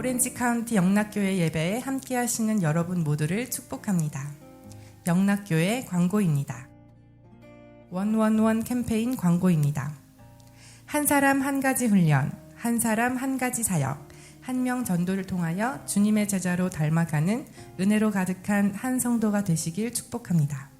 오렌지 카운티 영락교회 예배에 함께 하시는 여러분 모두를 축복합니다. 영락교회 광고입니다. 원원원 캠페인 광고입니다. 한 사람 한 가지 훈련, 한 사람 한 가지 사역, 한 명 전도를 통하여 주님의 제자로 닮아가는 은혜로 가득한 한 성도가 되시길 축복합니다.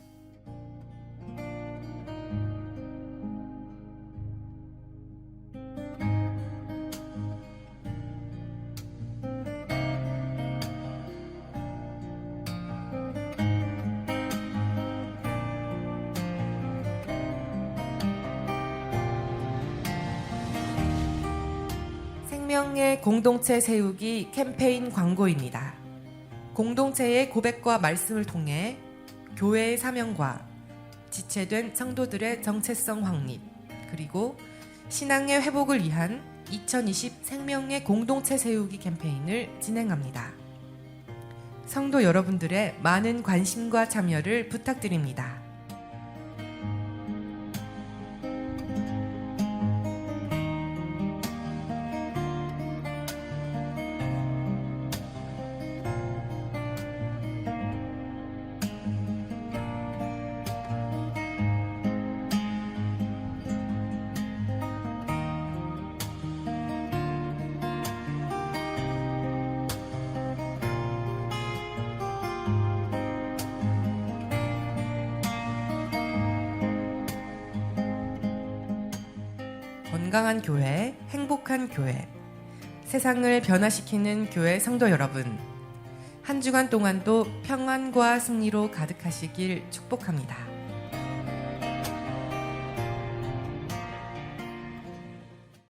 생명의 공동체 세우기 캠페인 광고입니다. 공동체의 고백과 말씀을 통해 교회의 사명과 지체된 성도들의 정체성 확립, 그리고 신앙의 회복을 위한 2020 생명의 공동체 세우기 캠페인을 진행합니다. 성도 여러분들의 많은 관심과 참여를 부탁드립니다. 건강한 교회, 행복한 교회, 세상을 변화시키는 교회 성도 여러분, 한 주간 동안도 평안과 승리로 가득하시길 축복합니다.